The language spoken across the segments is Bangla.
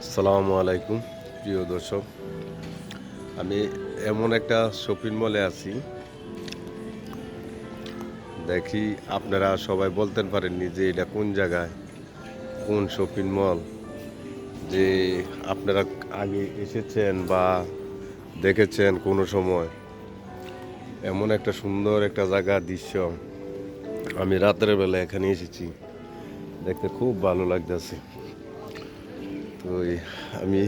আসসালামু আলাইকুম, প্রিয় দর্শক। আমি এমন একটা শপিং মলে আছি। দেখি আপনারা সবাই বলতেন পারেননি যে এটা কোন জায়গায়, কোন শপিং মল। যে আপনারা আগে এসেছেন বা দেখেছেন কোনো সময়। এমন একটা সুন্দর একটা জায়গা দৃশ্য। আমি রাতের বেলা এখানে এসেছি। দেখতে খুব ভালো লাগতেছে। তো আমি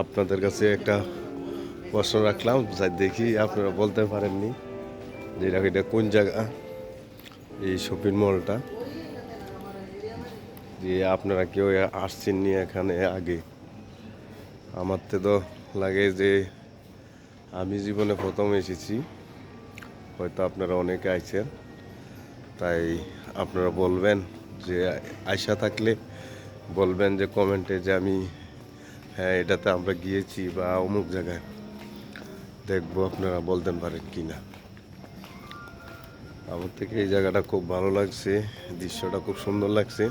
আপনাদের কাছে একটা প্রশ্ন রাখলাম যা দেখি আপনারা বলতে পারেননি যে এটা কোন জায়গা, এই শপিং মলটা যে আপনারা কেউ আসছেননি এখানে আগে। আমার তো লাগে যে আমি জীবনে প্রথম এসেছি, হয়তো আপনারা অনেকে আইছেন, তাই আপনারা বলবেন যে আয়সা থাকলে বলবেন যে কমেন্টে যে আমি হ্যাঁ এটাতে আমরা গিয়েছি বা অমুক জায়গায়। দেখব আপনারা বলতেন পারেন কি না। আমার থেকে এই জায়গাটা খুব ভালো লাগছে, দৃশ্যটা খুব সুন্দর লাগছে,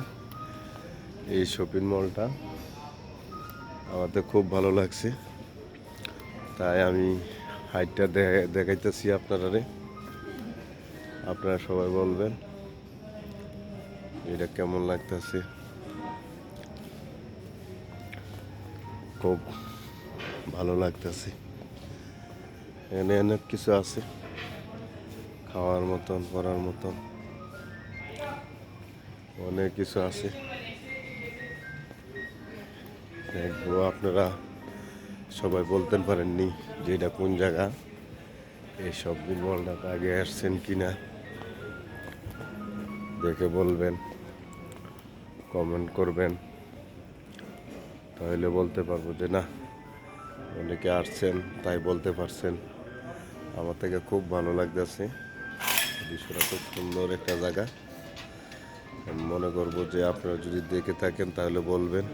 এই শপিং মলটা আমাদের খুব ভালো লাগছে। তাই আমি হাইটটা দেখাইতেছি আপনারারে। আপনারা সবাই বলবেন, এটা কেমন লাগতেছে। খুব ভালো লাগতেছে। এখানে অনেক কিছু আছে। খাওয়ার মতন পরার মতন। অনেক কিছু আছে। দেখব আপনারা সবাই বলতেন পারেননি যে এটা কোন জায়গা। এই সব মলটাতে আগে আসছেন কি না দেখে বলবেন কমেন্ট করবেন। তাহলে বলতে পারব যে না, অনেকে আসছেন, তাই বলতে পারছেন। আমার থেকে খুব ভালো লাগতেছে। দৃশ্যটা খুব সুন্দর একটা জায়গা। মনে করব যে আপনারা যদি দেখে থাকেন তাহলে বলবেন।